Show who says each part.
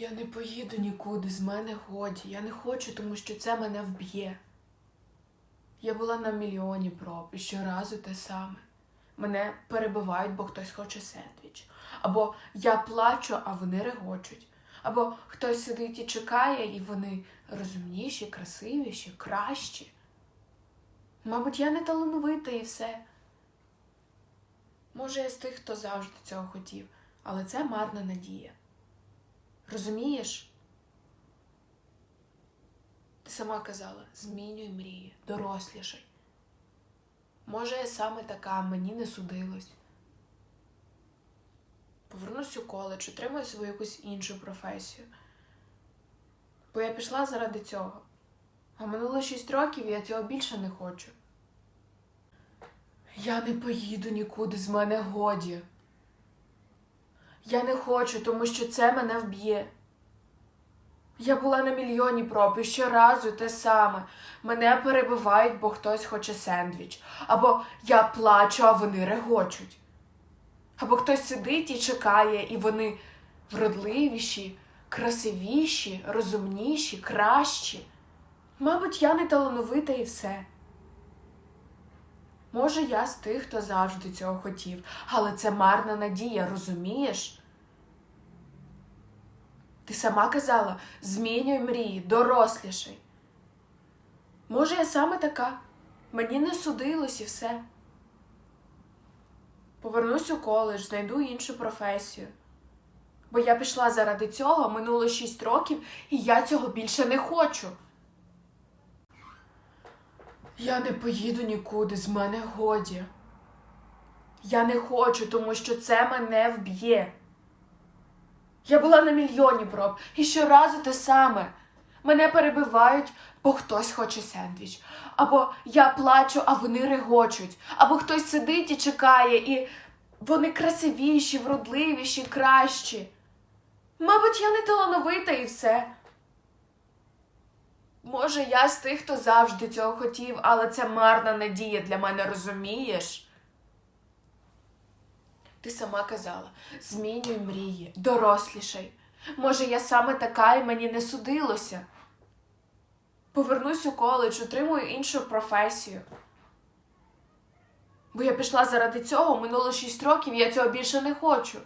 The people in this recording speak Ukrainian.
Speaker 1: Я не поїду нікуди, з мене годі. Я не хочу, тому що це мене вб'є. Я була на мільйоні проб, і щоразу те саме. Мене перебивають, бо хтось хоче сендвіч. Або я плачу, а вони регочуть. Або хтось сидить і чекає, і вони розумніші, красивіші, кращі. Мабуть, я не талановита і все. Може, я з тих, хто завжди цього хотів, але це марна надія. Розумієш? Ти сама казала, змінюй мрії, дорослішай. Може, я саме така, мені не судилось. Повернусь у коледж, отримаю свою якусь іншу професію. Бо я пішла заради цього. А минуло шість років і я цього більше не хочу. Я не поїду нікуди, з мене годі. Я не хочу, тому що це мене вб'є. Я була на мільйоні проб і щоразу те саме. Мене перебивають, бо хтось хоче сендвіч. Або я плачу, а вони регочуть. Або хтось сидить і чекає, і вони вродливіші, красивіші, розумніші, кращі. Мабуть, я не талановита і все. Може, я з тих, хто завжди цього хотів, але це марна надія, розумієш? Ти сама казала, змінюй мрії, дорослішай. Може, я саме така, мені не судилось і все. Повернусь у коледж, знайду іншу професію. Бо я пішла заради цього, минуло шість років, і я цього більше не хочу. Я не поїду нікуди, з мене годі. Я не хочу, тому що це мене вб'є. Я була на мільйоні проб, і щоразу те саме. Мене перебивають, бо хтось хоче сендвіч. Або я плачу, а вони регочуть. Або хтось сидить і чекає, і вони красивіші, вродливіші, кращі. Мабуть, я не талановита і все. Може, я з тих, хто завжди цього хотів, але це марна надія для мене, розумієш? Ти сама казала, змінюй мрії, дорослішай. Може, я саме така і мені не судилося. Повернусь у коледж, отримую іншу професію. Бо я пішла заради цього, минуло шість років, я цього більше не хочу.